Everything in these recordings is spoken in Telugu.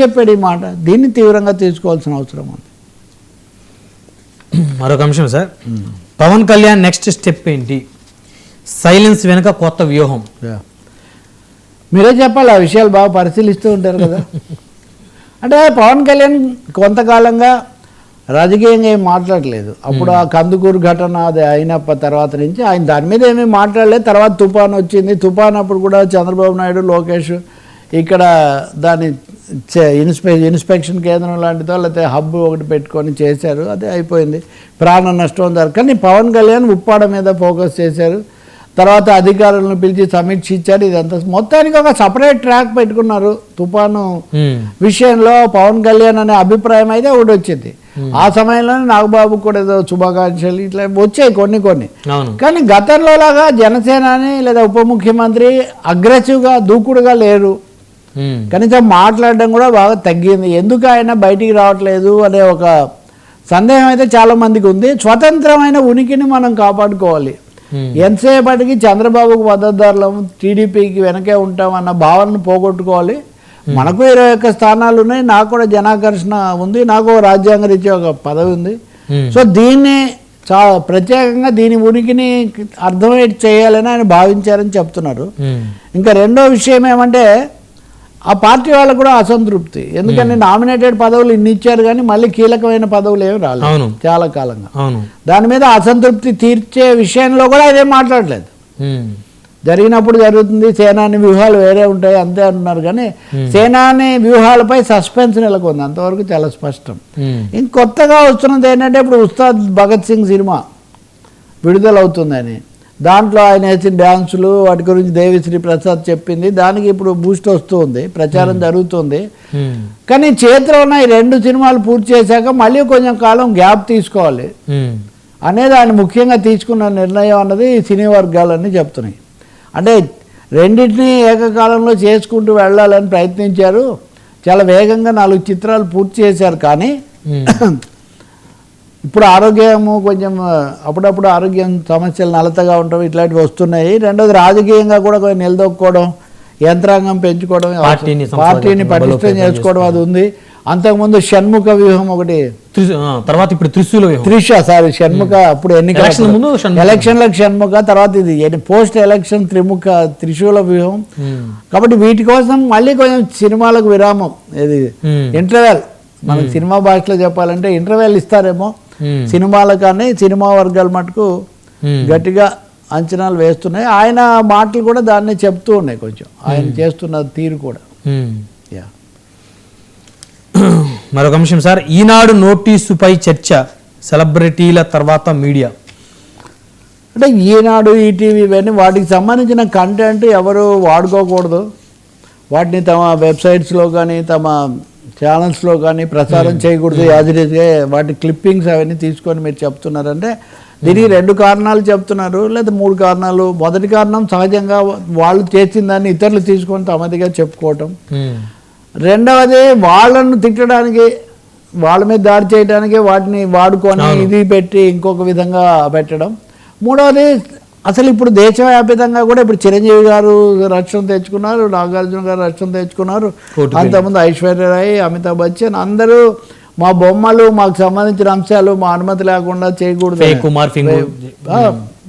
చెప్పాడు ఈ మాట. దీన్ని తీవ్రంగా తీసుకోవాల్సిన అవసరం ఉంది. మరొక అంశం sir. Pawan Kalyan next step ఏంటి? సైలెన్స్ వెనుక కొత్త వ్యూహం. మీరే చెప్పాలి ఆ విషయాలు బాగా పరిశీలిస్తూ ఉంటారు కదా. అంటే పవన్ కళ్యాణ్ కొంతకాలంగా రాజకీయంగా ఏం మాట్లాడలేదు. అప్పుడు ఆ కందుకూరు ఘటన అది అయినప్ప తర్వాత నుంచి ఆయన దాని మీద ఏమీ మాట్లాడలేదు. తర్వాత తుఫాన్ వచ్చింది. తుఫాన్ అప్పుడు కూడా చంద్రబాబు నాయుడు లోకేష్ ఇక్కడ దాని ఇన్స్పె ఇన్స్పెక్షన్ కేంద్రం లాంటిదో లేకపోతే హబ్ ఒకటి పెట్టుకొని చేశారు అదే అయిపోయింది. ప్రాణ నష్టం జరగ కానీ పవన్ కళ్యాణ్ ఉప్పాడ మీద ఫోకస్ చేశారు. తర్వాత అధికారులను పిలిచి సమీక్షించారు ఇదంతా మొత్తానికి ఒక సపరేట్ ట్రాక్ పెట్టుకున్నారు తుఫాను. విషయంలో పవన్ కళ్యాణ్ అనే అభిప్రాయం అయితే ఒకటి వచ్చింది. ఆ సమయంలోనే నాగబాబు కూడా ఏదో శుభాకాంక్షలు ఇట్లా వచ్చాయి కొన్ని కొన్ని. కానీ గతంలో లాగా జనసేనాని లేదా ఉప ముఖ్యమంత్రి అగ్రెసివ్గా దూకుడుగా లేరు. కనీసం మాట్లాడడం కూడా బాగా తగ్గింది. ఎందుకు ఆయన బయటికి రావట్లేదు అనే ఒక సందేహం అయితే చాలా మందికి ఉంది. స్వతంత్రమైన ఉనికిని మనం కాపాడుకోవాలి. మ్మ్. ఎంతసేపటికి చంద్రబాబుకు మద్దతుదారులం టీడీపీకి వెనకే ఉంటాం అన్న భావనను పోగొట్టుకోవాలి. మనకు ఇరవై ఒక్క స్థానాలు ఉన్నాయి. నాకు కూడా జనాకర్షణ ఉంది. నాకు రాజ్యాంగ రీత్యా ఒక పదవి ఉంది. సో దీన్ని చా ప్రత్యేకంగా దీని ఉనికిని అర్థమయ్యేట్ చేయాలని ఆయన భావించారని చెప్తున్నారు. ఇంకా రెండో విషయం ఏమంటే ఆ పార్టీ వాళ్ళకు కూడా అసంతృప్తి. ఎందుకంటే నామినేటెడ్ పదవులు ఇన్ని ఇచ్చారు కానీ మళ్ళీ కీలకమైన పదవులు ఏమి రాలేదు. చాలా కాలంగా. దాని మీద అసంతృప్తి తీర్చే విషయంలో కూడా అదేం మాట్లాడలేదు. జరిగినప్పుడు జరుగుతుంది సేనాని వ్యూహాలు వేరే ఉంటాయి అంతే అంటున్నారు కానీ సేనాని వ్యూహాలపై సస్పెన్స్ నెలకొంది. అంతవరకు చాలా స్పష్టం. ఇంకొత్తగా వస్తున్నది ఏంటంటే ఇప్పుడు ఉస్తాద్ భగత్ సింగ్ సినిమా విడుదలవుతుందని. దాంట్లో ఆయన వేసిన డ్యాన్సులు వాటి గురించి దేవిశ్రీ ప్రసాద్ చెప్పింది దానికి ఇప్పుడు బూస్ట్ వస్తుంది ప్రచారం జరుగుతుంది. కానీ చేతిలో ఉన్న ఈ రెండు సినిమాలు పూర్తి చేశాక మళ్ళీ కొంచెం కాలం గ్యాప్ తీసుకోవాలి. అనేది ఆయన ముఖ్యంగా తీసుకున్న నిర్ణయం అన్నది సినీ వర్గాలన్నీ చెప్తున్నాయి అంటే రెండింటినీ ఏకకాలంలో చేసుకుంటూ వెళ్ళాలని ప్రయత్నించారు చాలా వేగంగా నాలుగు చిత్రాలు పూర్తి చేశారు కానీ. ఇప్పుడు ఆరోగ్యము కొంచెం అప్పుడప్పుడు ఆరోగ్యం సమస్యలు నలతగా ఉండటం ఇట్లాంటివి వస్తున్నాయి. రెండోది రాజకీయంగా కూడా కొంచెం నిలదొక్కుకోవడం యంత్రాంగం పెంచుకోవడం పార్టీని పటిష్టం చేసుకోవడం అది ఉంది. అంతకుముందు షణ్ముఖ వ్యూహం ఒకటి. తర్వాత ఇప్పుడు త్రిశూల త్రిష సారీ షణ్ముఖ అప్పుడు ఎన్నికల షణ్ముఖ. ఎలక్షన్లకు షణ్ముఖ తర్వాత ఇది ఎన్ని- పోస్ట్ ఎలక్షన్ త్రిముఖ త్రిశూల వ్యూహం. కాబట్టి వీటి కోసం మళ్ళీ కొంచెం సినిమాలకు విరామం. ఇది. ఇంటర్వెల్ మనకి సినిమా భాషలో చెప్పాలంటే ఇంటర్వెల్ ఇస్తారేమో. సినిమాలు కానీ సినిమా వర్గాల మటుకు మ్మ్. గట్టిగా అంచనాలు వేస్తున్నాయి. ఆయన మాటలు కూడా దాన్ని చెప్తూ ఉన్నాయి కొంచెం. ఆయన చేస్తున్న తీరు కూడా. యా మరొక అంశం సార్ ఈనాడు నోటీసుపై చర్చ సెలబ్రిటీల తర్వాత మీడియా. అంటే ఈనాడు ఈటీవీ ఇవన్నీ వాటికి సంబంధించిన కంటెంట్ ఎవరు వాడుకోకూడదు. వాటిని తమ వెబ్సైట్స్లో కానీ తమ ఛానల్స్లో కానీ ప్రసారం చేయకూడదు యాజిటీస్గా వాటి క్లిప్పింగ్స్ అవన్నీ తీసుకొని మీరు చెప్తున్నారంటే దీనికి రెండు కారణాలు చెప్తున్నారు లేదా మూడు కారణాలు. మొదటి కారణం సహజంగా వాళ్ళు చేసిన దాన్ని ఇతరులు తీసుకొని తమదిగా చెప్పుకోవటం. రెండవది వాళ్ళను తిట్టడానికి వాళ్ళ మీద దాడి చేయడానికి వాటిని వాడుకొని ఇది పెట్టి ఇంకొక విధంగా పెట్టడం. మూడవది అసలు ఇప్పుడు దేశవ్యాప్తంగా కూడా ఇప్పుడు చిరంజీవి గారు రక్షణ తెచ్చుకున్నారు నాగార్జున గారు రక్షణ తెచ్చుకున్నారు. అంతకుముందు ఐశ్వర్యరాయ్ అమితాబ్ బచ్చన్ అందరూ మా బొమ్మలు మాకు సంబంధించిన అంశాలు మా అనుమతి లేకుండా చేయకూడదు.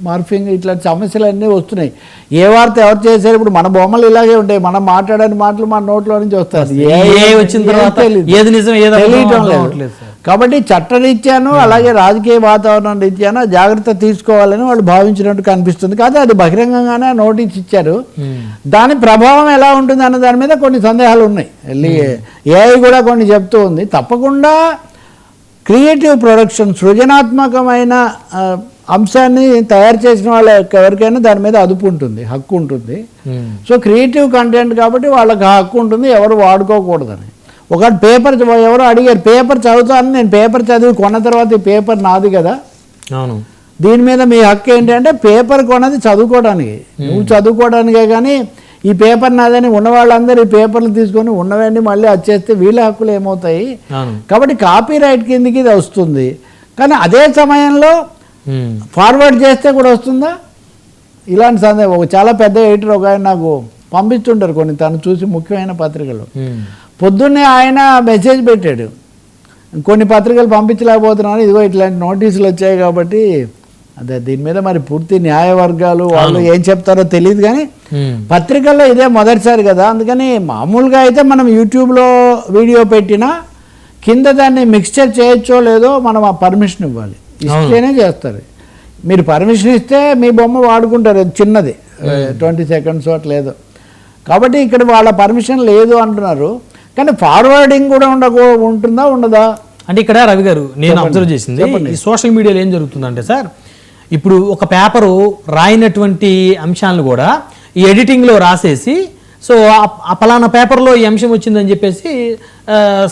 మార్ఫింగ్ ఇట్లాంటి సమస్యలు అన్నీ వస్తున్నాయి. ఏ వార్త ఎవరు చేశారు? ఇప్పుడు మన బొమ్మలు ఇలాగే ఉంటాయి. మనం మాట్లాడని మాటలు మన నోట్లో నుంచి వస్తాయి. ఏ వచ్చిన తర్వాత ఏది నిజం ఏది తెలియటం లేదు. కాబట్టి చట్టరీత్యాను అలాగే రాజకీయ వాతావరణం రీత్యాను జాగ్రత్త తీసుకోవాలని వాళ్ళు భావించినట్టు కనిపిస్తుంది. కాదు అది బహిరంగంగానే నోటీస్ ఇచ్చారు. మ్మ్. దాని ప్రభావం ఎలా ఉంటుంది అన్న దాని మీద కొన్ని సందేహాలు ఉన్నాయి. ఏఐ కూడా కొన్ని చెప్తూ ఉంది. తప్పకుండా క్రియేటివ్ ప్రొడక్షన్ సృజనాత్మకమైన అంశాన్ని తయారు చేసిన వాళ్ళ ఎవరికైనా దాని మీద అదుపు ఉంటుంది హక్కు ఉంటుంది. మ్మ్. సో క్రియేటివ్ కంటెంట్ కాబట్టి వాళ్ళకి ఆ హక్కు ఉంటుంది ఎవరు వాడుకోకూడదని. ఒక పేపర్ ఎవరు అడిగారు పేపర్ చదువుతాను నేను పేపర్ చదివి కొన్న తర్వాత ఈ పేపర్ నాది కదా. అవును. దీని మీద మీ హక్కు ఏంటి అంటే పేపర్ కొన్నది చదువుకోవడానికి. నువ్వు చదువుకోవడానికే కానీ ఈ పేపర్ నాదని ఉన్న వాళ్ళందరూ ఈ పేపర్లు తీసుకొని ఉన్నవన్నీ మళ్ళీ వచ్చేస్తే వీళ్ళ హక్కులు ఏమవుతాయి? కాబట్టి కాపీ రైట్ కిందకి ఇది వస్తుంది. కానీ అదే సమయంలో. ఫార్వర్డ్ చేస్తే కూడా వస్తుందా? ఇలాంటి సందేహం ఒక చాలా పెద్ద ఎడిటర్ ఒక ఆయన నాకు పంపిస్తుంటారు కొన్ని తను చూసి ముఖ్యమైన పత్రికలు. మ్మ్. పొద్దున్నే ఆయన మెసేజ్ పెట్టాడు. కొన్ని పత్రికలు పంపించలేకపోతున్నాను ఇదిగో ఇట్లాంటి నోటీసులు వచ్చాయి కాబట్టి అదే దీని మీద మరి పూర్తి న్యాయ వర్గాలు వాళ్ళు ఏం చెప్తారో తెలియదు కానీ ఉమ్, పత్రికల్లో ఇదే మొదటిసారి కదా. అందుకని మామూలుగా అయితే మనం యూట్యూబ్లో వీడియో పెట్టినా కింద దాన్ని మిక్స్చర్ చేయొచ్చో లేదో మనం ఆ పర్మిషన్ ఇవ్వాలి. ఇస్తేనే చేస్తారు. మీరు పర్మిషన్ ఇస్తే మీ బొమ్మ వాడుకుంటారు అది చిన్నది. ట్వంటీ సెకండ్స్ లేదో. కాబట్టి ఇక్కడ వాళ్ళ పర్మిషన్ లేదు అంటున్నారు. కానీ ఫార్వర్డింగ్ కూడా ఉండకూ ఉంటుందా ఉండదా? అంటే ఇక్కడ రవి గారు నేను అబ్జర్వ్ చేసింది ఈ సోషల్ మీడియాలో ఏం జరుగుతుందంటే సార్ ఇప్పుడు ఒక పేపరు రాయినటువంటి అంశాలను కూడా ఈ ఎడిటింగ్లో రాసేసి సో ఆ పలానా పేపర్లో ఈ అంశం వచ్చిందని చెప్పేసి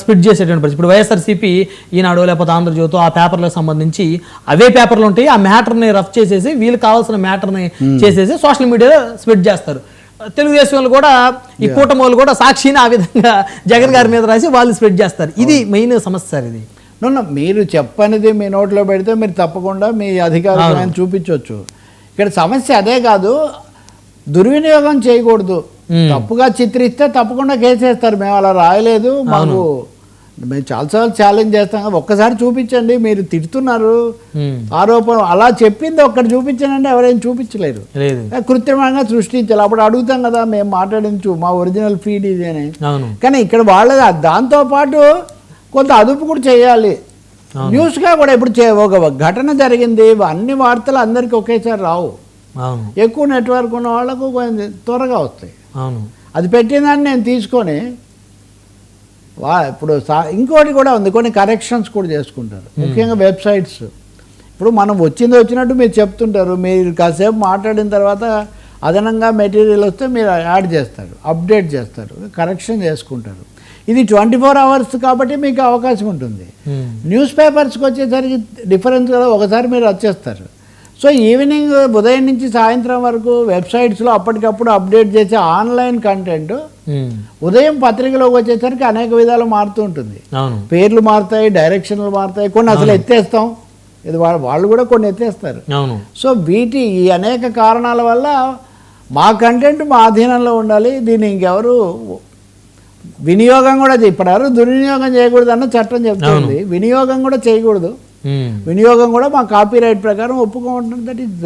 స్ప్లిట్ చేసేటువంటి పరిస్థితి. ఇప్పుడు వైఎస్ఆర్సీపీ ఈనాడు లేకపోతే ఆంధ్రజ్యోతో ఆ పేపర్లకు సంబంధించి అవే పేపర్లు ఉంటాయి. ఆ మ్యాటర్ని రఫ్ చేసేసి వీళ్ళకి కావాల్సిన మ్యాటర్ని చేసేసి సోషల్ మీడియాలో స్ప్లిట్ చేస్తారు. తెలుగుదేశం వాళ్ళు కూడా ఈ కూటమి వాళ్ళు కూడా సాక్షిని ఆ విధంగా జగన్ గారి మీద రాసి వాళ్ళు స్ప్రెడ్ చేస్తారు. ఇది మెయిన్ సమస్య సార్ ఇది. నన్ను మీరు చెప్పనిది మీ నోట్లో పెడితే మీరు తప్పకుండా మీ అధికారులను చూపించవచ్చు ఇక్కడ సమస్య అదే కాదు. దుర్వినియోగం చేయకూడదు. తప్పుగా చిత్రిస్తే తప్పకుండా కేసేస్తారు మేము అలా రాయలేదు. మాకు మేము చాలాసార్లు ఛాలెంజ్ చేస్తాం. కదా ఒక్కసారి చూపించండి. మీరు తిడుతున్నారు. ఆరోపణ అలా చెప్పింది ఒక్కటి చూపించనండి. ఎవరైనా చూపించలేరు కృత్రిమంగా సృష్టించాలి. అప్పుడు అడుగుతాం కదా మేము మాట్లాడించు మా ఒరిజినల్ ఫీడ్ ఇది అని. కానీ ఇక్కడ వాళ్ళది దాంతో పాటు కొంత అదుపు కూడా చేయాలి. న్యూస్గా కూడా ఇప్పుడు చే ఒక ఘటన జరిగింది. అన్ని వార్తలు అందరికీ ఒకేసారి రావు. ఎక్కువ నెట్వర్క్ ఉన్న వాళ్ళకు కొంచెం త్వరగా వస్తాయి. అవును. అది పెట్టిందని నేను తీసుకొని వా ఇప్పుడు ఇంకోటి కూడా ఉంది కొన్ని కరెక్షన్స్ కూడా చేసుకుంటారు. ముఖ్యంగా వెబ్సైట్స్ ఇప్పుడు మనం వచ్చింది వచ్చినట్టు మీరు చెప్తుంటారు. మీరు కాసేపు మాట్లాడిన తర్వాత అదనంగా మెటీరియల్ వస్తే మీరు యాడ్ చేస్తారు అప్డేట్ చేస్తారు కరెక్షన్ చేసుకుంటారు. ఇది ట్వంటీ ఫోర్ అవర్స్ కాబట్టి మీకు అవకాశం ఉంటుంది. న్యూస్ పేపర్స్కి వచ్చేసరికి డిఫరెన్స్ కదా ఒకసారి మీరు వచ్చేస్తారు సో ఈవినింగ్ ఉదయం నుంచి సాయంత్రం వరకు వెబ్సైట్స్లో అప్పటికప్పుడు అప్డేట్ చేసే ఆన్లైన్ కంటెంట్ ఉదయం పత్రికలోకి వచ్చేసరికి అనేక విధాలు మారుతూ ఉంటుంది. పేర్లు మారుతాయి డైరెక్షన్లు మారుతాయి కొన్ని అసలు ఎత్తేస్తాం. ఇది వాళ్ళు వాళ్ళు కూడా కొన్ని ఎత్తేస్తారు. సో వీటి ఈ అనేక కారణాల వల్ల మా కంటెంట్ మా అధీనంలో ఉండాలి. దీన్ని ఇంకెవరు వినియోగం కూడా చే- ఇప్పటివరకు దుర్వినియోగం చేయకూడదు అన్న చట్టం చెప్తుంది. వినియోగం కూడా చేయకూడదు. వినియోగం కూడా మా కాపీరైట్ ప్రకారం ఒప్పుకోమంటుంది దట్ ఈస్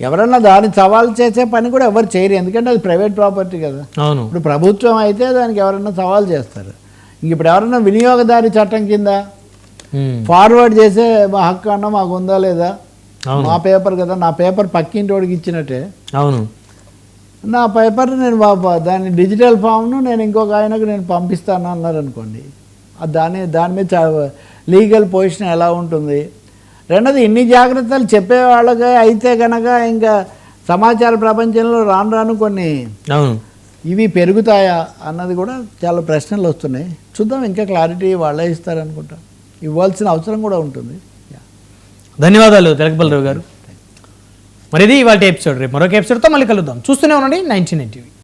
ఎవరన్నా దాన్ని సవాల్ చేసే పని కూడా ఎవరు చేయరు. ఎందుకంటే అది ప్రైవేట్ ప్రాపర్టీ కదా. అవును. ఇప్పుడు ప్రభుత్వం అయితే దానికి ఎవరన్నా సవాల్ చేస్తారు. ఇంక ఇప్పుడు ఎవరన్నా వినియోగదారి చట్టం కింద ఉమ్, ఫార్వర్డ్ చేసే మా హక్కు అన్న మాకు ఉందా లేదా? మా పేపర్ కదా. నా పేపర్ పక్కింటి వాడికి ఇచ్చినట్టే. అవును. నా పేపర్ నేను దాని డిజిటల్ ఫామ్ను నేను ఇంకొక ఆయనకు నేను పంపిస్తాను అన్నారు అనుకోండి దాని దాని మీద లీగల్ పొజిషన్ ఎలా ఉంటుంది? రెండోది ఇన్ని జాగ్రత్తలు చెప్పే వాళ్ళకి అయితే కనుక ఇంకా సమాచార ప్రపంచంలో రాను రాను కొన్ని ఇవి పెరుగుతాయా అన్నది కూడా చాలా ప్రశ్నలు వస్తున్నాయి. చూద్దాం ఇంకా క్లారిటీ వాళ్ళే ఇస్తారనుకుంటా. ఇవ్వాల్సిన అవసరం కూడా ఉంటుంది. ధన్యవాదాలు తెలకపల్లి రావు గారు. మరి ఇది ఇవాళ ఎపిసోడ్ రేపు మరొక ఎపిసోడ్తో మళ్ళీ కలుద్దాం. చూస్తూనే ఉండండి నైన్టీ నైన్ టీవీ.